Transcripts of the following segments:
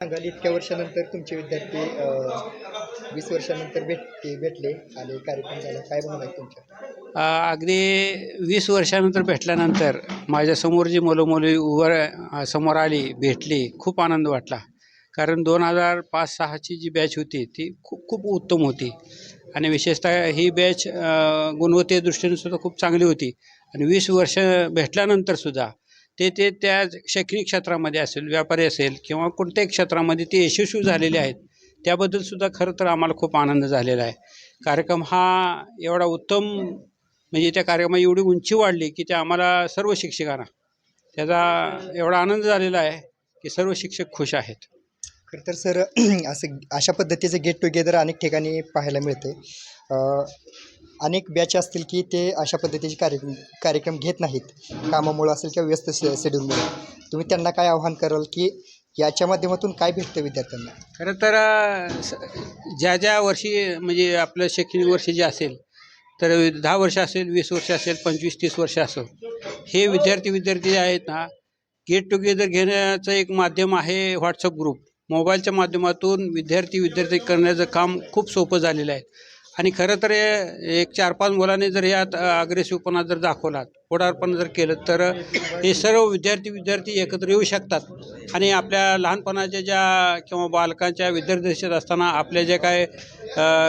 सांगाल इतक्या वर्षानंतर तुमचे विद्यार्थी वीस वर्षानंतर भेटते भेटले आणि कार्यक्रम झाला. काय भावना आहे तुमच्या? अगदी वीस वर्षानंतर भेटल्यानंतर माझ्यासमोर जी मुलंमुली उभं समोर आली भेटली खूप आनंद वाटला. कारण दोन हजार पाच सहाची जी बॅच होती ती खूप खूप उत्तम होती. आणि विशेषतः ही बॅच गुणवत्ते दृष्टीने सुद्धा खूप चांगली होती. आणि वीस वर्ष भेटल्यानंतर सुद्धा ते ते त्या शैक्षणिक क्षेत्रामध्ये असेल व्यापारी असेल किंवा कोणत्याही क्षेत्रामध्ये ते यशस्वी झालेले आहेत त्याबद्दल सुद्धा खरं तर आम्हाला खूप आनंद झालेला आहे. कार्यक्रम हा एवढा उत्तम म्हणजे त्या कार्यक्रमा एवढी उंची वाढली की ते आम्हाला सर्व शिक्षकांना त्याचा एवढा आनंद झालेला आहे की सर्व शिक्षक खुश आहेत. खरं तर सर असं अशा पद्धतीचं गेट टुगेदर अनेक ठिकाणी पाहायला मिळते. अनेक बॅच असतील की ते अशा पद्धतीचे कार्यक्रम कार्यक्रम घेत नाहीत. कामामुळं असेल किंवा व्यस्त शे शेड्यूलमुळे तुम्ही त्यांना काय आव्हान कराल की याच्या माध्यमातून काय भेटतं विद्यार्थ्यांना? खरं तर स- ज्या ज्या वर्षी म्हणजे आपलं शैक्षणिक वर्ष जे असेल तर दहा वर्ष असेल वीस वर्ष असेल पंचवीस तीस वर्ष असेल हे विद्यार्थी विद्यार्थी जे आहेत ना गेट टुगेदर घेण्याचं एक माध्यम आहे व्हॉट्सअप ग्रुप मोबाईलच्या माध्यमातून विद्यार्थी विद्यार्थी करण्याचं काम खूप सोपं झालेलं आहे. आणि खरं तर एक चार पाच मुलांनी जर यात अग्रेसिव्हपणा जर दाखवला पुढारपणा जर केलं तर हे सर्व विद्यार्थी विद्यार्थी एकत्र येऊ शकतात. आणि आपल्या लहानपणाच्या ज्या किंवा बालकांच्या विद्यार्थी असताना आपल्या जे काय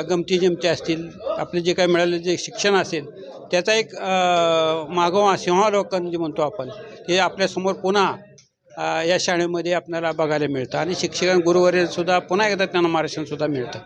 गमती जमती असतील आपले जे काय मिळालेले जे शिक्षण असेल त्याचा एक मागोवा सिंहावलोकन जे म्हणतो आपण ते आपल्यासमोर पुन्हा या शाळेमध्ये आपल्याला बघायला मिळतं. आणि शिक्षक गुरुवारीसुद्धा पुन्हा एकदा त्यांना मार्गदर्शनसुद्धा मिळतं.